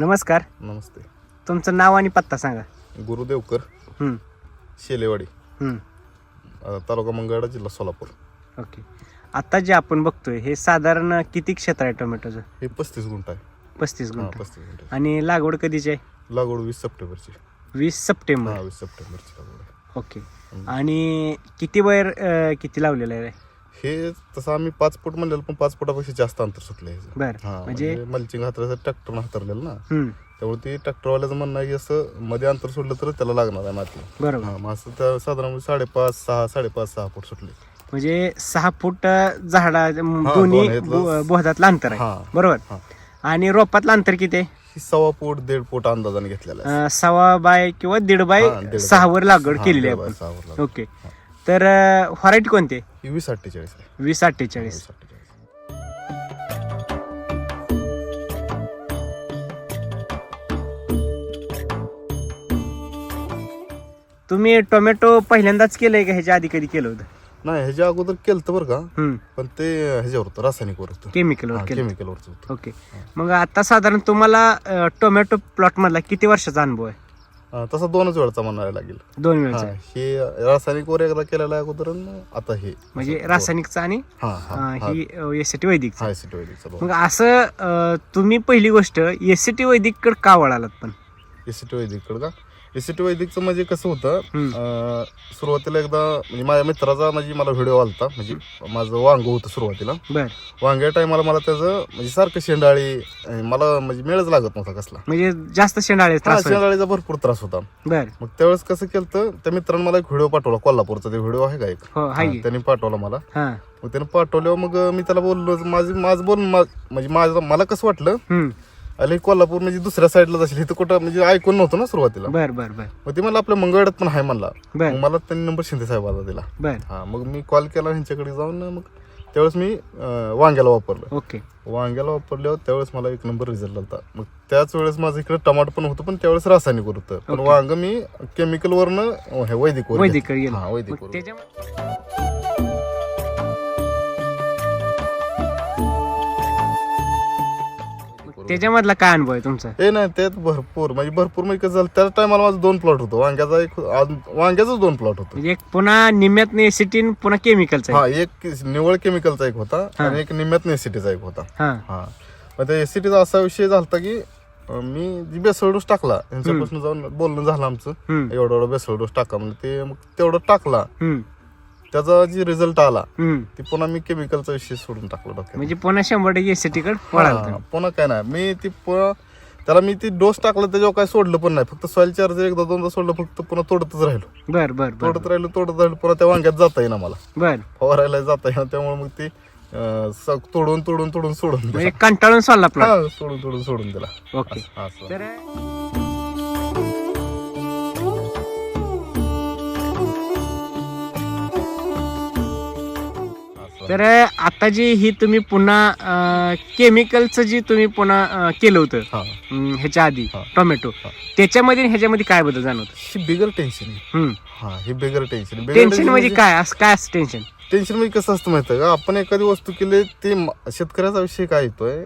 नमस्कार. नमस्ते. तुमचं नाव आणि पत्ता सांगा. गुरुदेवकर. हं, शेलेवाडी. हं. अ, तालुका मंगळवेढा जिल्हा सोलापूर. ओके. आता जे आपण बघतोय हे साधारण किती क्षेत्र आहे टोमॅटोचं? हे पस्तीस गुंठ आहे. पस्तीस हा गुंठ. पस्तीस गुंठ आहे. आणि लागवड कधीची आहे? लागवड वीस सप्टेंबरची. वीस सप्टेंबर. हा वीस सप्टेंबरची लागवड आहे. ओके. आणि किती वयर अं, किती लावलेलं आहे? हे तसं आम्ही पाच फूट म्हणलेलं पण पाच फुटापेक्षा जास्त अंतर सुटलं. बर म्हणजे? म्हणजे मल्चिंग हातरायचं ट्रॅक्टरनं हातरलेलं ना त्यामुळे ते ट्रॅक्टरवाल्याचं म्हणणं आहे की असं मध्ये अंतर सोडलं तर त्याला लागणार आहे माती. बरोबर. असं त्या साधारण साडेपाच सहा साडेपाच सहा फूट सुटले. म्हणजे सहा फूट झाडा दोन्ही दोन आहेत. बो- बोधातलं अंतर आहे. बरोबर. आणि रोपातलं अंतर किती आहे? सव्वा फूट दीड फूट अंदाजाने घेतलेला सव्वा बाय किंवा दीड बाय. सहावर लागवड केलेली आहे. ओके. तर व्हरायटी कोणती? आहे? ही वीस अठ्ठेचाळीस आहे. वीस अठ्ठेचाळीस. वीस अठ्ठेचाळीस. तुम्ही टोमॅटो पहिल्यांदाच केलंय का? ह्याच्या आधी कधी केलं होतं? नाही ह्याच्या अगोदर केलं बरं का. पण ते ह्याच्यावर होतं रासायनिकवर होतं. केमिकलवर केलं केमिकलवरच होतं. ओके मग आता साधारण तुम्हाला अं, टोमॅटो प्लॉट मधला किती वर्षाचा अनुभव आहे? तसा दोनच वेळचा म्हणायला लागेल. दोन हा, वेळचा हे रासायनिकवर एकदा केलेला आहे अगोदर आणि आता हे. म्हणजे रासायनिकचा आणि हा हा अं, हा. ही यासाठी वैदिकचा. हा SCT वैदिकचा दोन. मग असं अं, तुम्ही पहिली गोष्ट एसीटी वैदिककडे का वळालात पण? एसीटी वैदिककडं का? एसीटी वैदिकचं म्हणजे कसं होतं. अं, सुरुवातीला एकदा म्हणजे माझ्या मित्राचा म्हणजे मला व्हिडिओ आलता म्हणजे माझं वांग होतं सुरुवातीला. बर. वांग्या टायमाला मला त्याचं म्हणजे सारखं शेंडाळी अं, मला म्हणजे मेळच लागत नव्हता कसला. म्हणजे जास्त शेंडाळे हा त्रास. शेंडाळीचा भरपूर त्रास होता. बर. मग त्यावेळेस कसं केलं त्या मित्रांनी मला एक व्हिडिओ पाठवला कोल्हापूरचा ते व्हिडिओ आहे का एक? हो हा, हाय त्यांनी पाठवला मला. हा. मग त्यानं पाठवल्यावर मग मी त्याला बोललो माझं माझं बोल म्हणजे माझं मला कसं वाटलं हम्म. अरे कोल्हापूर म्हणजे दुसऱ्या साईडला जाशील. इथं कुठं म्हणजे ऐकून नव्हतं ना सुरुवातीला. बर बर बर. मग ते मला आपल्या मंगळवाड्यात पण आहे म्हणला. बर. मग मला त्यांनी नंबर शिंदे साहेबाला दिला. बर. हा मग मी कॉल केला ह्यांच्याकडे जाऊन मग त्यावेळेस मी अं, वांग्याला वापरलं. ओके. वांग्याला वापरल्यावर त्यावेळेस मला एक नंबर रिझल्ट आला मग त्याच वेळेस माझं इकडे टमाटर पण होतं पण त्यावेळेस रासायनिक होतं. पण. वांग मी केमिकल वरनं हे वैदिक वैदिक गेलं. हा वैदिक मग त्याच्यामधला काय अनुभव आहे तुमचा? हे नाही त्यात भरपूर. म्हणजे भरपूर म्हणजे कसं झालं त्याच टायमाला माझं दोन प्लॉट होतं. वांग्याचा एक आज- वांग्याचाच दोन प्लॉट होतं. म्हणजे एक पुन्हा निम्यात एसिटीन पुन्हा केमिकलचा हा एक निवळ केमिकलचा एक होता. आणि एक निम्यात एसीटीचा एक होता. हा. हा. मग त्या एसीटीचा असा विषय झाला की अं, मी जी बेसळ डोस टाकला यांच्यापासून जाऊन बोलणं झालं आमचं. हम्म. एवढा एवढा बेसळ डोस टाका म्हणजे ते मग तेवढं टाकला. हम्म. त्याचा जी रिझल्ट आला हम्म. ती पुन्हा मी केमिकलचा विषय सोडून टाकला डोक्यात. म्हणजे पुन्हा शंभर टक्के एसिटी कडे वळाला हा, तुम्ही. पुन्हा काय नाही. मी ती पुन्हा त्याला मी ती डोस टाकला त्याच्यावर काय सोडलं पण नाही. फक्त सॉइल चार्जर एकदा दोनदा सोडलं फक्त पुन्हा तोडतच राहिलो. बर बर बर. तोडत राहिलो तोडत राहिलो पुन्हा त्या वांग्यात जाता येईना मला. बर. फवारायला जाता येईना त्यामुळे मग ते अं, स- तोडून तोडून तोडून सोडून दिला. म्हणजे कंटाळून सोडला प्लॉट हा, सोडून तोडून सोडून दिला. ओके. असं- असं. तर तर आता जी ही तुम्ही पुन्हा केमिकलचं जी तुम्ही पुन्हा केलं होतं ह्याच्या आधी. टोमॅटो. त्याच्यामध्ये ह्याच्यामध्ये काय बदल जाणवत? बिगर टेन्शन हा ही बिगर टेन्शन टेन्शन म्हणजे काय? असं काय असं टेन्शन टेन्शन म्हणजे कसं असतं माहिती का? आपण एखादी वस्तू केली ते शेतकऱ्याचा विषय काय येतोय?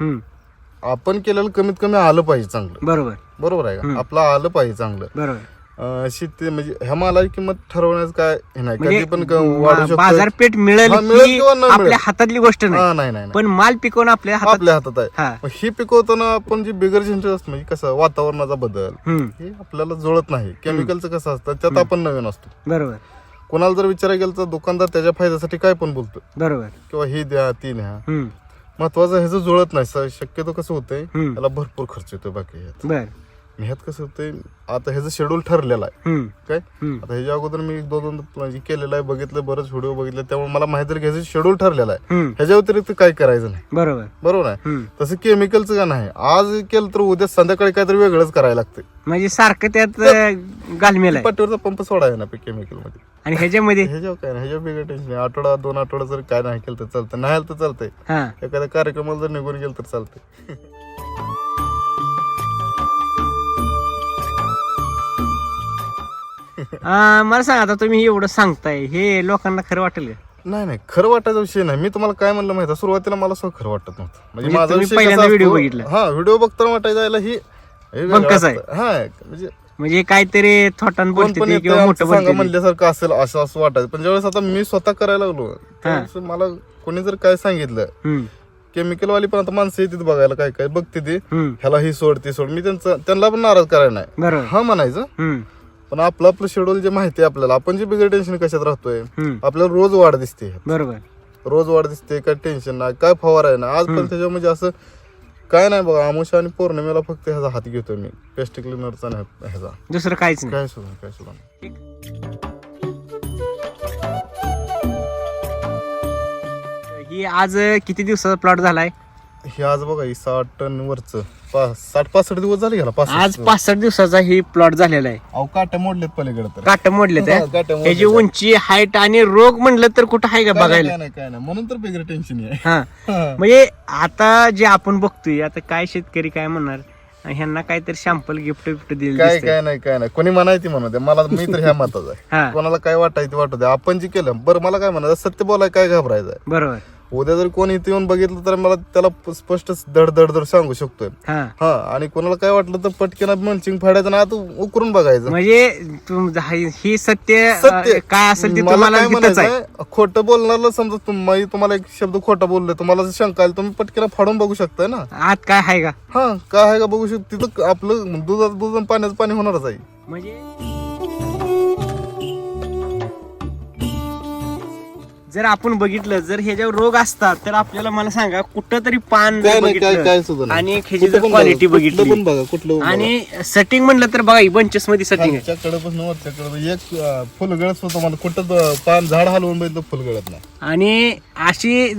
आपण केलेलं कमीत कमी आलं पाहिजे चांगलं. बरोबर. बरोबर आहे. का? आपलं आलं पाहिजे चांगलं. बरोबर. अं, शेती म्हणजे ह्या मालाची किंमत ठरवण्याचं काय हे नाही. म्हणजे कधी पण क- वाढू मा- शकतं बाजारपेठ मिळेल हा, मिळेल किंवा न आपल्या. हातातली गोष्ट नाही हा नाही. नाही नाही. पण माल पिकवून आपल्या हातात आपल्या हातात आहे. हा. मग ही पिकवताना आपण जी बिगर झेंटर असतं म्हणजे कसं वातावरणाचा बदल हम्म. हे आपल्याला जुळत नाही. केमिकलचं कसं असतं त्यात आपण नवीन असतो. बरोबर. कोणाला जर विचारायला गेलं तर दुकानदार त्याच्या फायद्यासाठी काय पण बोलतो बरोबर. किंवा ही द्या ती न्या. हम्म. महत्वाचं ह्याचं जुळत नाही. स- शक्यतो कसं होतंय हम्म. त्याला भरपूर खर्च येतोय बाकी ह्यात. बर. आणि ह्यात कसं होतंय आता ह्याचं शेड्यूल ठरलेलं आहे. काय? आता ह्याच्या अगोदर मी एक दोन दोन केलेलं आहे बघितलं बरंच व्हिडिओ बघितले त्यामुळे मला माहिती आहे की ह्याचं शेड्यूल ठरलेलं आहे. ह्याच्या व्यतिरिक्त काय करायचं नाही. बरोबर. बरोबर आहे? तसं केमिकलचं का नाही? आज केलं तर उद्या संध्याकाळी काहीतरी वेगळंच करायला लागते म्हणजे सारखं त्यात आहे. पाठीवरचा पंप सोडायला ना केमिकलमध्ये आणि ह्याच्यामध्ये? ह्याच्यावर काय नाही ह्याच्यावर वेगळं टेन्शन आठवडा दोन आठवडा जर काय नाही केलं तर चालतं नाही आलं तर चालतंय. हा. एखाद्या कार्यक्रमाला जर निघून गेलं तर चालतंय. अं, मला सांगा आता तुम्ही एवढं सांगताय हे लोकांना खरं वाटेल का? नाही नाही खरं वाटायचा विषय नाही. मी तुम्हाला काय म्हणलं माहिती? सुरुवातीला मला सुद्धा खरं वाटत नव्हतं. म्हणजे तुम्ही विषय पहिल्यांदा कसा व्हिडिओ असतो- बघितला? हा व्हिडिओ बघताना वाटायचा ही हे वेगळं आहे. हा म्हणजे म्हणजे काहीतरी थोटान कोण बोलते पण ते किंवा आमचं मोठं सांगा बोलते म्हणल्यासारखं असेल असं असं वाटायचं. पण ज्यावेळेस आता मी स्वतः करायला लागलो त्यावेळेस मला कोणी जर काय सांगितलं केमिकल वाली पण आता माणसं येतात बघायला काय काय बघते ते. ह्याला ही सोड ती सोड. मी त्यांचं त्यांना पण नाराज करायला नाही. बरोबर. हा म्हणायचं. हम्म. पण आपलं आपलं शेड्यूल जे माहिती आहे आपल्याला आपण जे बिगर टेन्शन कशात राहतोय हम्म. आपल्याला रोज वाढ दिसते. बरोबर. रोज वाढ दिसते काय टेन्शन नाही काय फवार आहे ना आज पण त्याच्या म्हणजे असं काय नाही बघा आमुषा आणि पौर्णिमेला फक्त ह्याचा हात घेतोय मी पेस्ट क्लिनरचा नाही ह्याचा. दुसरं काहीच नाही. काय सुद्धा काय सुद्धा नाही. ही आज किती दिवसाचा प्लॉट झालाय? हे आज बघा ही साठ टन वरच. साठ पासष्ट दिवस झाले गेला आज पासष्ट दिवसाचा ही प्लॉट झालेला आहे. अहो काट्या मोडलेत पलीकडे तर. काट मोडले हा, काटं मोडलेत. त्याची उंची हाईट आणि रोग म्हणलं तर कुठं आहे का काय नाही, बघायला? काय नाही काय नाही. म्हणून तर बिगर टेन्शन आहे. हा. हा. म्हणजे आता जे आपण बघतोय आता काय शेतकरी काय म्हणणार? ह्यांना काहीतरी शॅम्पल गिफ्ट बिफ्ट दिलं काय दिसतंय. काय नाही काय नाही. कोणी म्हणायची म्हणू दे मला मी तर ह्या मताचा आहे. हा. कोणाला काय वाटायचं वाटू दे आपण जे केलं बरं मला काय म्हणायचं? सत्य बोलाय काय घाबरायचं बरोबर. उद्या जर कोणी इथे येऊन बघितलं तर मला त्याला स्पष्ट धड धड धड सांगू शकतोय. हा. हा आणि कोणाला काय वाटलं तर पटकन मल्चिंग फाडायचं ना आता उकरून बघायचं. म्हणजे तुम- ही ही सत्य सत्य. अं, काय असेल ते मला तुम्हाला काय तिथंच आहे. म्हणायचंय, खोटं बोलणारला समजा तुम्ही तुम्हाला एक शब्द खोटा बोलले तुम्हाला जर शंका आली तुम्ही पटकन फाडून बघू शकताय ना. आत काय आहे का? हा काय आहे का बघू शकतो. तिथं आपलं दुधाचं दूध आणि पाण्याचं पाणी होणारच आहे. म्हणजे जर आपण बघितलं जर ह्याच्यावर रोग असतात तर आपल्याला मला सांगा कुठं तरी पान जर काय नाही काय बघितलं काय सुद्धा नाही. आणि ह्याची कुठलं जर पण क्वालिटी बघा, कुठलं बघितली. पण बघा कुठलं पण बघा. आणि सेटिंग म्हणलं तर बघा बंचेस मध्ये सेटिंग आहे. खालच्याकडे पासून वरच्याकडे एक अं, फुलगळत होतं मला कुठं पान झाड हलवून बघितलं फुलगळत नाही. आणि अशी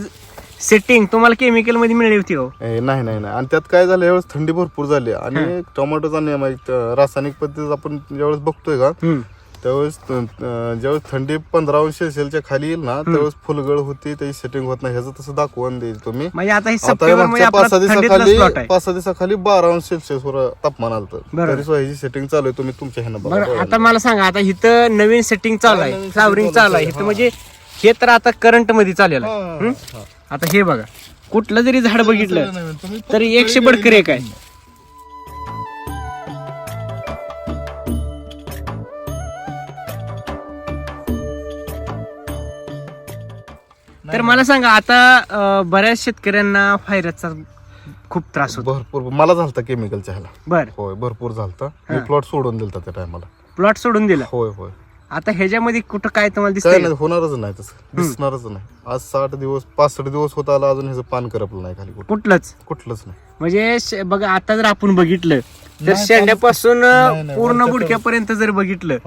सेटिंग तुम्हाला केमिकलमध्ये मिळली होती हो. ए, नाही नाही नाही. आणि त्यात काय झालं यावेळेस थंडी भरपूर झाली. आणि टोमॅटोचा नियम आहे एक, अं, रासायनिक पद्धतीत आपण ज्यावेळेस बघतोय का हम्म. त्यावेळेस ज्यावेळेस थंडी पंधरा अंश सेल्सिअसच्या खाली येईल ना त्यावेळेस फुलगळ होती त्याची सेटिंग होत नाही. ह्याचं तसं दाखवून देईल तुम्ही. म्हणजे हे मागच्या पाच सहा दिवसाखाली पाच सहा दिवसाखाली बारा अंश सेल्सिअस वर तापमान आलं. तरी ह्याची सेटिंग चालू आहे तुम्ही तुमच्या ह्यानं. आता मला सांगा आता इथं नवीन सेटिंग चालू आहे फ्लावरिंग चालू आहे. इथं म्हणजे हे तर आता करंटमध्ये चाललेलं आहे. हम्म? हा. आता हे बघा कुठलं जरी झाड बघितलं तरी एकशे बडकर एक आहे. मला सांगा आता अं, बऱ्याच शेतकऱ्यांना फायरसचा खूप त्रास होतो. भरपूर. मला झालता केमिकलच्या ह्याला. बर. होय भरपूर झालता. मी. प्लॉट सोडून दिलता त्या टायमाला प्लॉट सोडून दिला? होय होय. आता ह्याच्यामध्ये कुठं काय तुम्हाला काय दिसतंय नाही होणारच नाही तसं. दिसणारच नाही. आज साठ दिवस पासष्ट दिवस होत आला अजून ह्याचं पान करपलं नाही खाली कुठं. कुठलंच? कुठलंच नाही. म्हणजे श- बघा आता जर आपण बघितलं तर नाही, शेंड्यापासून नाही, नाही, पूर्ण वरच्या गुडघ्यापर्यंत जर बघितलं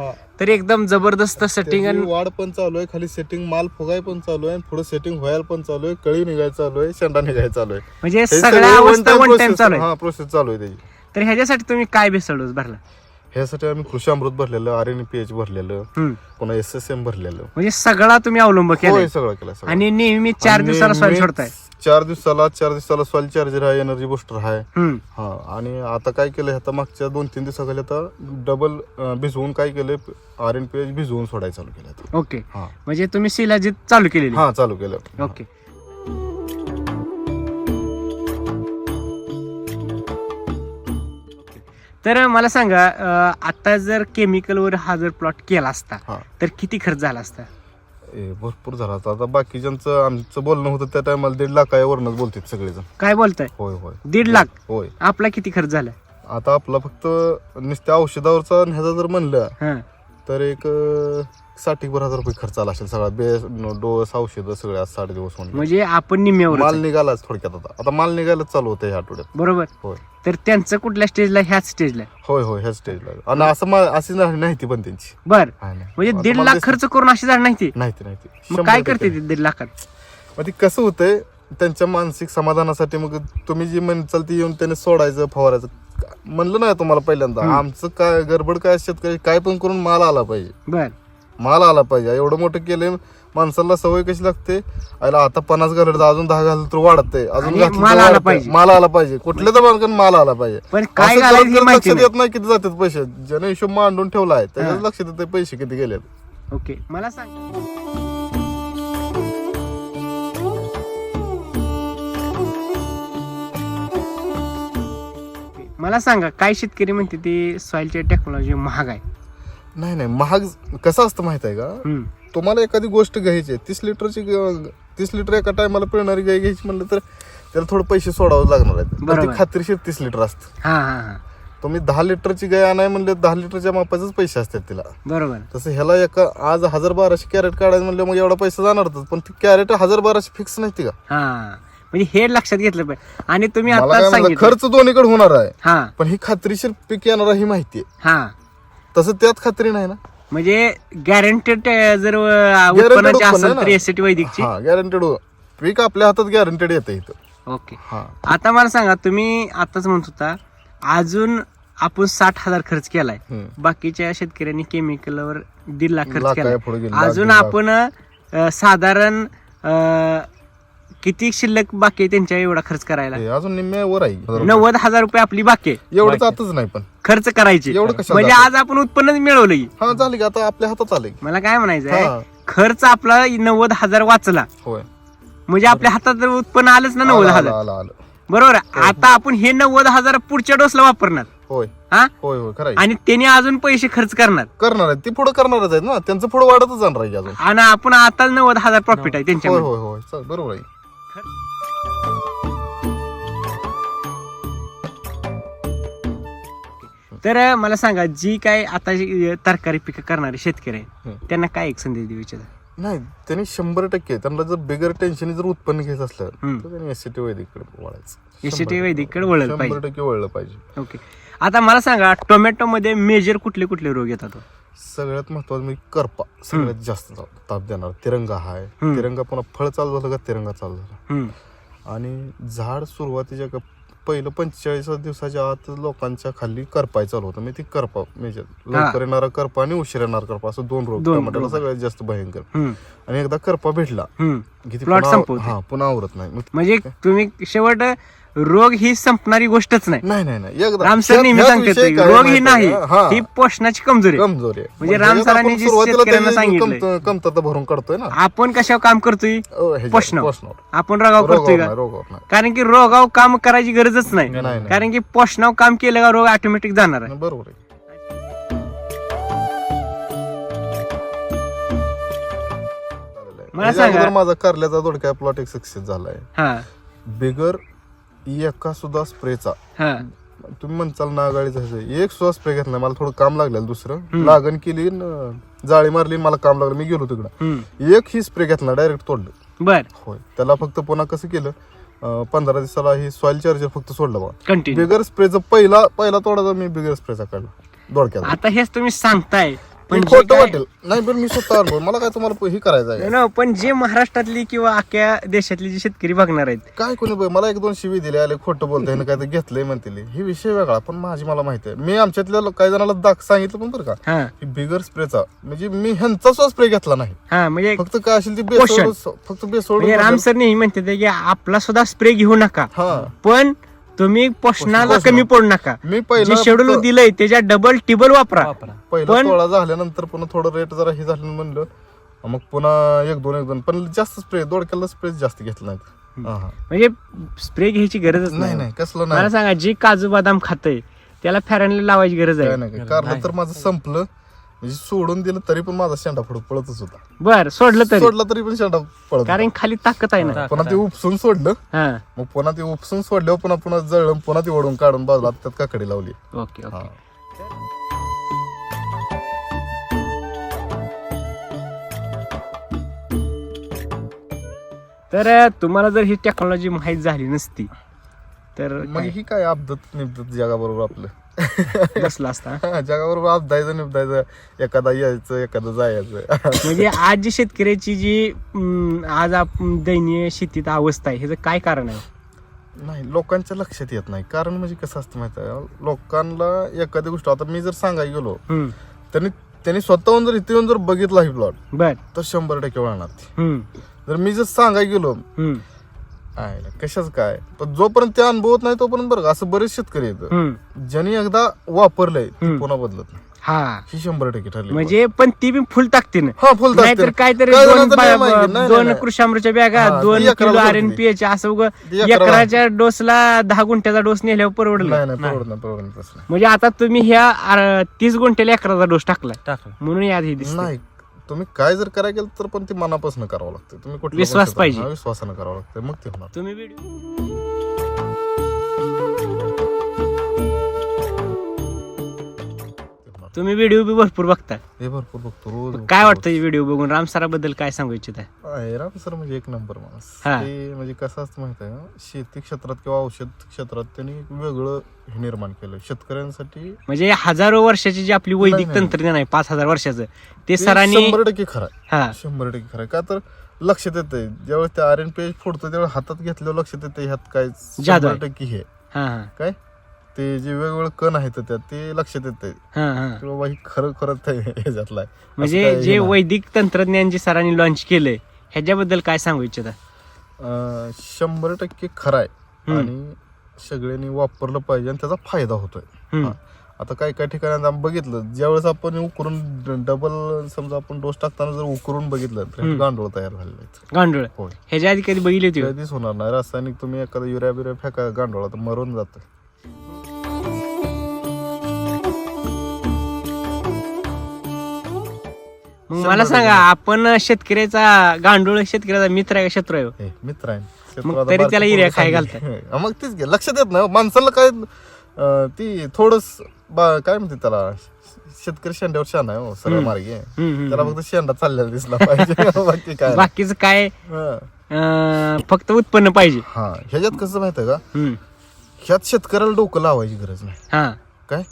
तर एकदम जबरदस्त सेटिंग त्याची वाढ पण चालू आहे खाली सेटिंग माल फुगाय पण चालू आहे पुढे सेटिंग व्हायला पण चालू आहे कळी निघायला चालू आहे शेंडा निघायला चालू आहे. म्हणजे हे सगळ्या सगळं one अवस्था time वन टाइम process- चालू आहे. हा प्रोसेस चालू आहे त्याची. तर ह्याच्यासाठी तुम्ही काय बेसळूस भरला? ह्यासाठी आम्ही कृषी अमृत भरलेलं आर एन पी एच भरलेलं. पुन्हा एस एस एम भरलेलं. म्हणजे सगळा तुम्ही अवलंब केला सगळं केलं सगळं. आणि नेहमी चार दिवसाला सॉइल सोडताय. चार दिवसाला चार दिवसाला सॉइल चार्जर आहे एनर्जी बुस्टर आहे. हम्म. हा आणि आता काय केलंय आता मागच्या दोन तीन दिवसाखाली आता डबल भिजवून काय केलंय आर एन पी एच भिजवून सोडायला चालू केलं आता. ओके हा. म्हणजे तुम्ही शिलाजीत चालू केलेली. हा चालू केलं. ओके तर मला सांगा आता जर केमिकल वर हा जर प्लॉट केला असता तर किती खर्च झाला असता? ए, भरपूर झाला आता आता बाकीच्यांचं आमचं बोलणं होतं त्या टायमाला दीड लाखावरनच बोलतात सगळेजण. काय बोलताय? होय होय. दीड लाख? होय. आपला किती खर्च झाला? आता आपला फक्त नुसत्या औषधावरचा ह्याचा जर म्हणलं हा. तर एक अं, साठ एक हजार रुपये खर्च आला असेल सगळा. बेस डोस औषध सगळे आज साठ दिवस होऊन म्हणजे आपण निम्म्यावर माल निघालाच थोडक्यात आता. आता माल निघायलाच चालू होतं ह्या आठवड्यात. बरोबर. होय. तर त्यांचं कुठल्या स्टेजला ह्याच स्टेजला होय होय ह्या स्टेजला आणि असं मा- अशी नाही नाही ती पण त्यांची. बर. हा, नाही. म्हणजे आता दीड मला लाख खर्च करून अशी झाड नाही ती नाही ती नाही ती. मग शंभर काय टक्के. करते ती दीड लाखात? मग ती कसं होतंय त्यांच्या मानसिक समाधानासाठी मग तुम्ही जी म्हणचाल ती येऊन त्याने सोडायचं फवारायचं. म्हणलं नाही तुम्हाला पहिल्यांदा. आमचं काय गडबड काय शेतकरी काय पण करून माल आला पाहिजे. बर. माल आला पाहिजे. एवढं मोठं केलंय माणसाला सवय कशी लागते? आयला आता पन्नास घालत अजून दहा घालत तर वाढतंय. अजून आणि घातलं तर माल आला वाढतंय. पाहिजे. माल आला पाहिजे. कुठल्या तर मार्गाने माल आला पाहिजे. पण काय असं घालायचं करून तर माहिती लक्षात नाही. येत नाही किती जातात पैसे. ज्याने हिशोब मांडून ठेवला आहे त्याच्यात. लक्षात येते पैसे किती गेलेत. ओके. मला सांग. मला सांगा काय शेतकरी म्हणते ती सॉइलची टेक्नॉलॉजी महाग आहे? नाही नाही. महाग कसं असतं माहीत आहे का? हम्म. तुम्हाला एखादी गोष्ट घ्यायची आहे तीस लिटरची ग- तीस लिटर एका टायमाला पिळणारी गाय घ्यायची म्हणलं तर त्याला थोडं पैसे सोडावं लागणार आहेत. पण बरोबर. ती खात्रीशीर तीस लिटर असतं. हा हा हा. तुम्ही दहा लिटरची गाय आणाय म्हणले दहा लिटरच्या मापाचेच पैसे असतात तिला. बरोबर. तसं ह्याला एका आज हजार बाराशे कॅरेट काढायचं म्हणलं मग एवढा पैसा जाणारच पण ती कॅरेट हजार बाराशे फिक्स नाही ती का? हा. म्हणजे हे लक्षात घेतलं पाहिजे. आणि तुम्ही मला आता काय म्हणलं, सांगितलं. खर्च दोन्हीकडे होणार आहे. हा. पण ही खात्रीशीर पीक येणार ही माहिती आहे. हा. तसं त्यात खात्री नाही ना. म्हणजे गॅरंटेड जर उत्पन्नाची उत्पन्न असेल. तर एसटी वैदिकची. हा गॅरंटेड पीक आपल्या हातात गॅरंटेड येतं इथं. ओके आता मला सांगा तुम्ही आताच म्हणत होता अजून आपण साठ हजार खर्च केलाय. बाकीच्या शेतकऱ्यांनी केमिकलवर दीड लाख खर्च केलाय. लाख, अजून. आपण साधारण किती शिल्लक बाकी आहे त्यांच्या एवढा खर्च करायला? अजून निम्म्यावर आहे. नव्वद हजार रुपये आपली बाकी आहे. एवढं जातच नाही पण. खर्च करायची. एवढं कशाला म्हणजे जातं? आज आपण उत्पन्न मिळवलं की. हा झाली की आता आपल्या हातात आले मला काय म्हणायचं हा. आहे खर्च आपला नव्वद हजार वाचला. होय. म्हणजे आपल्या हातात उत्पन्न आलंच ना नव्वद आलं, हजार. आलं आलं आलं. बरोबर आहे? आता आपण हे नव्वद हजार पुढच्या डोसला वापरणार. होय. हा? होय होय खरं आहे. आणि त्याने अजून पैसे खर्च करणार. करणार आहेत. ती पुढे करणारच आहेत ना. त्यांचं पुढे वाढतच जाणार आहे अजून. आणि आपण आता नव्वद हजार प्रॉफिट आहे होय त्यांच्यामध्ये. होय होय. चल, बरोबर आहे. तर मला सांगा जी काय आता जी तरकारी पिकं करणारे शेतकरी आहेत हम्म. त्यांना काय एक संदेश देऊ इच्छिता? नाही त्यांनी शंभर टक्के त्यांना जर बिगर टेन्शन जर उत्पन्न घ्यायचं असलं हम्म. तर त्यांनी एस सी टी वैदिकडे वळायचं. एसीटी शंभर वैदिककडे वळलं. शंभर पाहिजे. टक्के वळलं पाहिजे. ओके. आता मला सांगा टोमॅटो मध्ये मेजर कुठले कुठले रोग येतात हो? सगळ्यात महत्वाचं म्हणजे करपा. सगळ्यात जास्त ताप देणार. तिरंगा हाय. हम्म. तिरंगा पुन्हा फळ चालू झालं का तिरंगा चालू झाला. हम्म. आणि झाड सुरुवातीच्या का पहिलं पंचेचाळीस दिवसाच्या आत लोकांच्या खाली करपाय चालू होतं म्हणजे ती करपा म्हणजे लवकर येणारा करपा आणि उशीर येणारा करपा असं दोन रोग टमाट्याला. सगळ्यात जास्त भयंकर. आणि एकदा करपा भेटला. की ती पुन्हा- संपवते. हा पुन्हा आवरत नाही मग म्हणजे तुम्ही शेवट रोग ही संपणारी गोष्टच नाही नाही नाही नेहमी सांगतात विषय ते, काय रोग ही माहिती नाही आहे? हा. ही पोषणाची कमजोरी आहे. कमजोरी आहे म्हणजे मग राम सरांनी आपण जे सुरुवातीला शेतकऱ्यांना त्याची सांगितलंय. कमत- कमतरता भरून काढतोय ना आपण कशावर काम करतोय अ, पोषणावर. पोषणावर. आपण रोगाव करतोय रोगावर का नाही, रोगावर नाही. कारण की रोगाव काम करायची गरजच नाही नाही, नाही. कारण की पोषणाव काम केलं का रोग ऑटोमॅटिक जाणार आहे बरोबर आहे मला सांगा. अगोदर माझा कारल्याचा दोडका प्लॉट एक सक्सेस झालाय हा बिगर एका सुद्धा स्प्रेचा. हा. तुम्ही म्हणचाल नागाळीचा ह्याचा. एक सुद्धा स्प्रे घेतला मला थोडं काम लागलेलं दुसरं. लागण केली न जाळी मारली मला काम लागलं. मी गेलो तिकडं. एक ही स्प्रे घेतला डायरेक्ट तोडलं. बर. होय. त्याला फक्त पुन्हा कसं केलं अं, पंधरा दिवसाला ही सॉइल चार्जर फक्त सोडलं बा. कंटिन्यू बिगर स्प्रेचा पहिला पहिला तोडाचा मी बिगर स्प्रेचा काढला. दोडक्याचा आता हेच तुम्ही सांगताय. पण पण जे खोटं काय- वाटेल. नाही पण मी स्वतः अनुभव मला काय तुम्हाला हे करायचं आहे? No, पण जे महाराष्ट्रातली किंवा अख्ख्या देशातली जे शेतकरी बघणार आहेत. काय कोणी बघ- मला एक दोन शिवी दिले आले खोटं बोलतोय ना काय ते घेतलंय म्हणते ही विषय वेगळा पण माझी मला माहिती आहे. मी आमच्यातल्या लो- काही जणांना दाख सांगितलं पण बरं का? हा. की बिगर स्प्रेचा म्हणजे मी ह्यांचा स्प्रे घेतला नाही. हा म्हणजे फक्त काय असेल ती. बेसोड फक्त बेसोड म्हणजे राम सर नेहमी म्हणते की आपला सुद्धा स्प्रे घेऊ नका. हा. पण तुम्ही पोषणाला पोषण. कमी पडू नका. मी जे पहिला शेड्यूल दिलंय त्याच्या डबल टिबल वापरा. पहिला पण- तोळा झाल्यानंतर पुन्हा थोडं रेट जरा हे झालं म्हणलं मग पुन्हा एक दोन एक दोन. पण जास्त स्प्रे दोडक्याला स्प्रे जास्त घेतला नाही हा, हा. म्हणजे स्प्रे घ्यायची गरजच नाही नाही. नाही कसलं मला नाही. सांगा जे काजू बदाम खातय त्याला फॅरनला लावायची गरज काय आहे नाही कारण तर माझं संपलं. म्हणजे सोडून दिलं तरी पण माझा शेंडा पुढे पळतच होता. बर सोडलं तरी. सोडला तरी पण शेंडा पळत कारण. खाली ताकद आहे ना. पुन्हा ते उपसून सोडलं. हा. मग पुन्हा ते उपसून सोडल्यावर पुन्हा पुन्हा जळलं पुन्हा ती ओढून काढून बाजूला त्यात काकडी लावली. ओके हा. तर तुम्हाला जर ही टेक्नॉलॉजी माहीत झाली नसती तर मग ही काय अपदत निपदत जगाबरोबर आपलं? बसला असता. हा, जगाबरोबर अपदायचं निपदायचं एखादा यायचं एखादा जायचं. म्हणजे आज जी शेतकऱ्याची जी आज आपण दैनीय शेतीत अवस्था आहे ह्याचं काय कारण आहे? नाही लोकांच्या लक्षात येत नाही. कारण म्हणजे कसं असतं माहिती आहे लोकांना एखादी गोष्ट आता मी जर सांगायला गेलो हम्म, त्यांनी त्यांनी स्वतःहून जर इथे येऊन जर बघितला ही प्लॉट बर. तर शंभर टक्के वळणार ती. हम्म, जर मी जर सांगायला गेलो हम्म, आहे ना, कशाच काय? पण जोपर्यंत ते अनुभवत नाही तोपर्यंत बरं का, असं बरेच शेतकरी येतं हम्म. ज्यांनी एकदा वापरलंय ते हम्म. पुन्हा बदलत नाही. हा. ही शंभर टक्के ठरली. म्हणजे पण ती बी फुल ताकदीनं. हा फुल नाहीतर काहीतरी दोन बा- दोन नाही, कृषामृतच्या बॅगा हा, दोन ती kilo R N. P H असं उगं ती एकराच्या डोसला दहा गुंठ्याचा डोस नेल्यावर परवडलं. नाही नाही नाही. परवडत नाही परवडत नाही तसं. म्हणजे आता तुम्ही ह्या आर- तीस गुंठ्याला एकराचा डोस टाकला टाकलं म्हणून यात हे दिसत. नाही तुम्ही काय जर करायला गेलं तर पण ते मनापासून करावं लागतं. तुम्ही कुठल्या विश्वास पाहिजे. विश्वासानं करावं लागतं. मग ते होणार. तुम्ही व्हिडिओ तुम्ही व्हिडिओ बी भरपूर बघता हे भरपूर बघतो रोज बघतो, काय. वाटतं व्हिडिओ बघून? रामसराबद्दल काय सांगू इच्छित आहे आहे, राम सर म्हणजे एक नंबर माणूस. हा. ते म्हणजे कसं असतं माहीत आहे का? शेती क्षेत्रात किंवा औषध क्षेत्रात त्यांनी एक वेगळं हे निर्माण केलं शेतकऱ्यांसाठी म्हणजे हजारो वर्षाची जी आपली वैदिक नाही. तंत्रज्ञान आहे पाच हजार वर्षाचं ते ते सरांनी शंभर टक्के खरं आहे. हा. शंभर टक्के खरं आहे. का तर लक्षात येते ज्यावेळेस ते आर एन पेज फोडतो त्यावेळेस हातात घेतल्यावर लक्षात येते ह्यात काय जादू शंभर आहे. टक्के हे. हा हा. काय? ते जे वेगवेगळे कण आहेत त्यात ते लक्षात येते हा हा की बाबा ही खरं खरंच ह्याच्यातलं आहे असं म्हणजे हे जे नाही. वैदिक तंत्रज्ञान जे सरांनी लॉन्च केलंय ह्याच्याबद्दल काय सांगू इच्छिता अं, शंभर टक्के खरं आहे हम्म. आणि सगळ्यांनी वापरलं पाहिजे आणि त्याचा फायदा होतोय हम्म. हा. आता काही काही ठिकाणी आपण बघितलं ज्यावेळेस आपण उकरून डबल समजा आपण डोस टाकताना जर उकरून बघितलं तर हम्म. गांडोळ तयार झालेलं आहे गांडूळ होय ह्याच्या आधी कधी बघितली होती का? कधीच होणार नाही रासायनिक तुम्ही एखादा युरिया बिर्या फेका गांडोळा तर मरून जातं मग मला सांगा आपण शेतकऱ्याचा गांडूळ शेतकऱ्याचा मित्र आहे का शत्रू आहे? हो? हे मित्र आहे. मग तरी बारकं त्याला युरिया पोरं खाय सांगितलं. हा, मग तेच घे. लक्षात येत नाही. माणसाला काय अं, ती थोडस काय म्हणते त्याला? शेतकरी शेंड्यावर शान आहे हो सरळ हम्म, हम्म, त्याला फक्त शेंडा चाललेला दिसला पाहिजे. बाकी काय नाही. बाकीचं काय हा. अं, फक्त उत्पन्न पाहिजे. हा ह्याच्यात कसं माहितीये का? हम्म. ह्यात शेतकऱ्याला डोकं लावायची गरज नाही. हा. काय?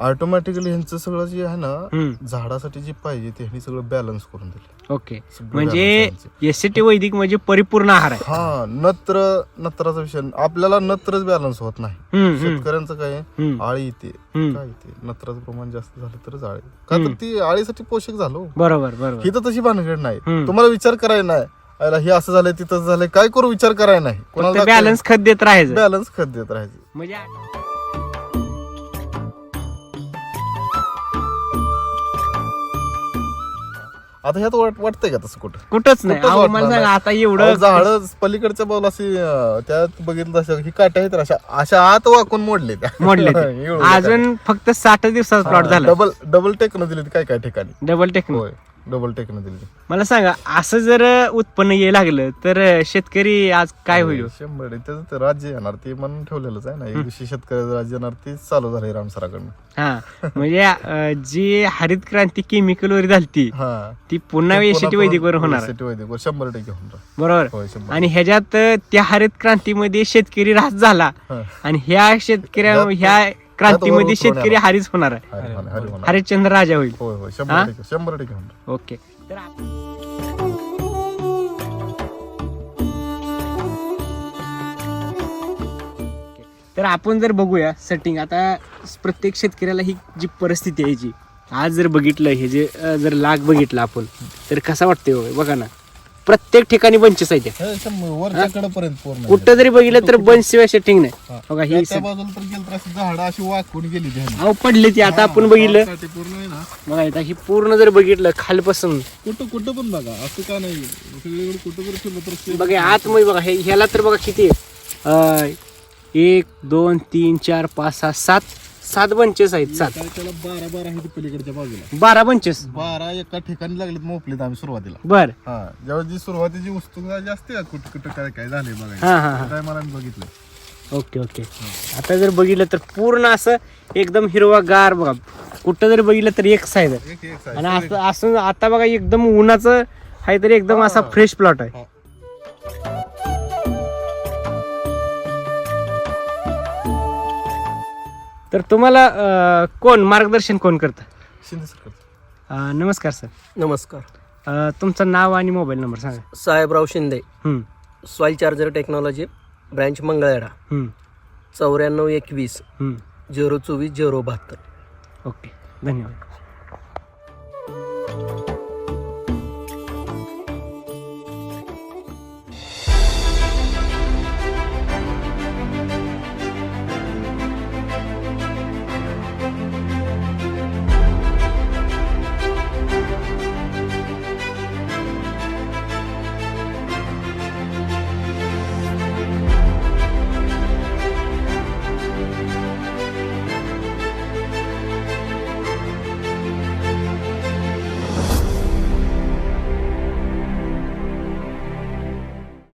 ऑटोमॅटिकली ह्यांचं सगळं जे आहे ना. झाडासाठी जे पाहिजे ते ह्यांनी सगळं बॅलन्स करून दिलं. ओके म्हणजे balance आहे एस टी वैदिक म्हणजे परिपूर्ण आहार आहे. हा नत्र नत्राचा विषय आपल्याला नत्रच बॅलन्स होत नाही. शेतकऱ्यांचं काय आहे? आळी येते. काय येते? नत्राचं प्रमाण जास्त झालं तरच आळी का तर. ती आळीसाठी पोषक झालो बरोबर बरोबर. ही तर तशी भानगड नाही. तुम्हाला विचार करायला नाही. आयला हे असं झालंय तिथं झालंय. काय करू विचार करायला नाही. बॅलन्स खत देत राहायचं. बॅलन्स खत देत राहायचं. म्हणजे आता ह्यात वाट- वाटतंय का तसं कुठं? कुठंच नाही. कुठंच अहो, वाटणार मला सांगा नाही. आता एवढं झाड पलीकडच्या बाजूला अशी अं, त्यात बघितलं असं ही काट्या आहेत अशा अशा आत वाकून मोडले त्या. मोडले ते. एवढं अजून फक्त साठ दिवसाचा प्लॉट झाला. डबल डबल टेकनं दिली काय काय ठिकाणी? डबल टेक्निक होय. डबल टेकनं दिली. मला सांगा असं जर उत्पन्न ये लागलं तर शेतकरी आज काय होईल? शंभर. त्याचं राज्य येणार ते म्हणून ठेवलेलंच आहे ना. एक दिवशी शेतकऱ्याचं राज्य येणार ते चालू झालंय रामसराकडनं हा म्हणजे अं, जी हरित क्रांती केमिकल वर झालती हा. ती पुन्हा ते एसीटी पुन्हा- वैदिक वर होणार. वैदिकवर. शंभर टक्के होणार. बरोबर. होय शंभर आणि ह्याच्यात अं, त्या हरित क्रांतीमध्ये शेतकरी राहत झाला. हा. आणि ह्या शेतकऱ्या ह्या क्रांतीमध्ये शेतकरी. हरीच होणार आहे हरी होणार, हरी होणार. हरिश्चंद्र राजा होईल होय होय हा? शंभर टक्के शंभर टक्के होणार ओके तर आप- तर आपण जर बघूया सेटिंग आता प्रत्येक शेतकऱ्याला ही जी परिस्थिती आहे जी आज जर बघितलं हे जे अं, जर लाग बघितला आपण तर कसा वाटतंय हो? बघा ना प्रत्येक ठिकाणी बंचेस आहे त्या हे शंभर वरच्या पर्यंत पूर्ण कुठं जरी बघितलं तर बंच शिवाय सेटिंग नाही. बघा ही त्या- त्या बाजूला तर गेलं तर अशी झाडं अशी वाकून गेली ती ह्यानी. अहो पडले ती. आता आपण बघितलं. पावसाळ्यात ते पूर्ण आहे ना. बघा ही पूर्ण जर बघितलं खालपासून. कुठं कुठं पण बघा असं का नाही? सगळीकडे कुठं जर ठेवलं तर ते- बघा आतमध्ये बघा हे ह्याला तर बघा किती आहे? अं, एक दोन तीन चार पाच सहा सात सात बंचेस आहेत सात. त्याला बारा बारा आहे पलीकडच्या बाजूला. बारा बंचेस बारा एका ठिकाणी लागलेत मोपलेत आम्ही सुरुवातीला. बर. हा जेव्हा जी सुरुवातीची उत्सुकता जी असते का कुठं कुठं काय काय झालंय हा काय मला बघितलं ओके ओके. आता जर बघितलं तर पूर्ण असं एकदम हिरवा गार बघा. कुठं जरी बघितलं तर एक साईज आहे. एक एक आणि असं असं आता बघा एकदम उन्हाचं आहे तरी एकदम असा फ्रेश प्लॉट आहे. तर तुम्हाला अं, कोण मार्गदर्शन कोण करतं? शिंदे सरकार अं, नमस्कार सर. नमस्कार. अं, तुमचं नाव आणि मोबाईल नंबर सांगा. Sahebrao Shinde. Hmm, soil charger technology branch Mangalvedha. Hmm, चौऱ्याण्णव एकवीस हम्म. झिरो चोवीस झिरो बहात्तर. ओके. धन्यवाद.